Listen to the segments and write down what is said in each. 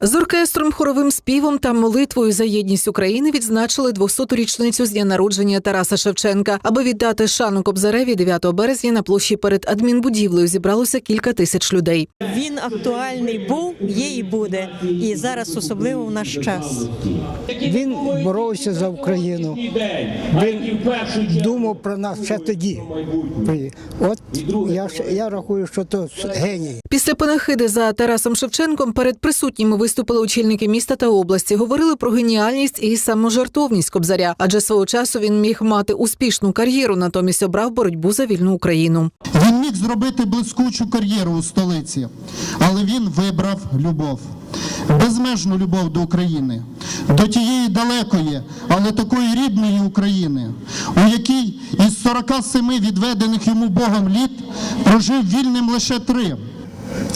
З оркестром, хоровим співом та молитвою за єдність України відзначили 200-ту річницю з дня народження Тараса Шевченка. Аби віддати шану Кобзареві 9 березня на площі перед адмінбудівлею зібралося кілька тисяч людей. Він актуальний був, є і буде. І зараз особливо в наш час. Він боровся за Україну. Він думав про нас ще тоді. От я, я рахую, що то геній. Після панахиди за Тарасом Шевченком перед присутніми виступили очільники міста та області. Говорили про геніальність і саможартовність Кобзаря, адже свого часу він міг мати успішну кар'єру, натомість обрав боротьбу за вільну Україну. Він міг зробити блискучу кар'єру у столиці, але він вибрав любов. Безмежну любов до України, до тієї далекої, але такої рідної України, у якій із 47 відведених йому Богом літ прожив вільним лише три.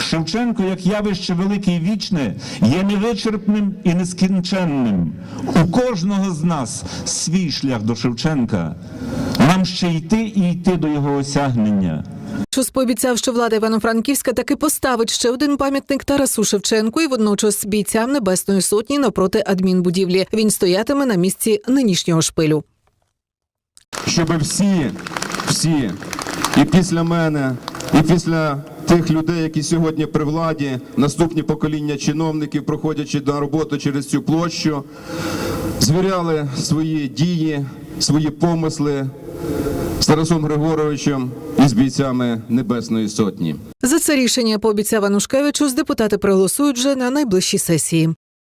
Шевченко, як явище велике і вічне, є невичерпним і нескінченним. У кожного з нас свій шлях до Шевченка. Нам ще йти і йти до його осягнення. Шус пообіцяв, що влада Івано-Франківська таки поставить ще один пам'ятник Тарасу Шевченку і водночас бійцям Небесної сотні навпроти адмінбудівлі. Він стоятиме на місці нинішнього шпилю. щоб всі, всі, і після мене, і після тих людей, які сьогодні при владі, наступні покоління чиновників, проходячи на роботу через цю площу, звіряли свої дії, свої помисли Тарасом Григоровичем і з бійцями Небесної Сотні. За це рішення пообіцяв з депутати проголосують вже на найближчій сесії.